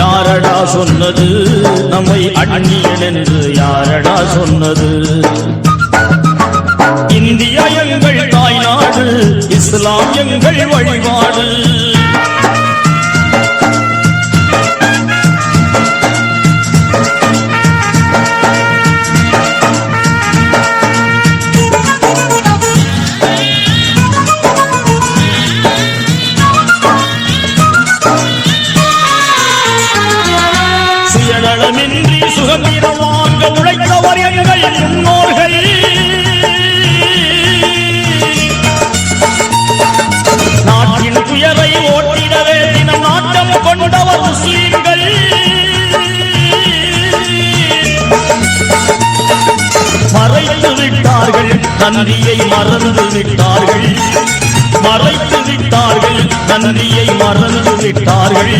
யாரடா சொன்னது? நம்மை அந்நியன் என்று யாரடா சொன்னது? இந்தியா எங்கள் தாய்நாடு இஸ்லாம் எங்கள் வழிபாடு. சுயநலமின்றி சுதந்திரம் வாங்க உழைத்தவர் எங்கள் முன்னோர்கள். நாட்டின் துயரை ஓட்டிடவே தினம் நாட்டம் கொண்டவர் முஸ்லீம்கள். மறைத்து விட்டார்கள் நன்றியை மறந்து விட்டார்கள். மறைத்து விட்டார்கள் நன்றியை மறந்து விட்டார்கள்.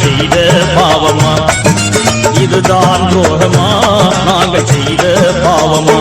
செய்த பாவமா? இதுதான் துரோகமா? நாங்கள் செய்த பாவமா?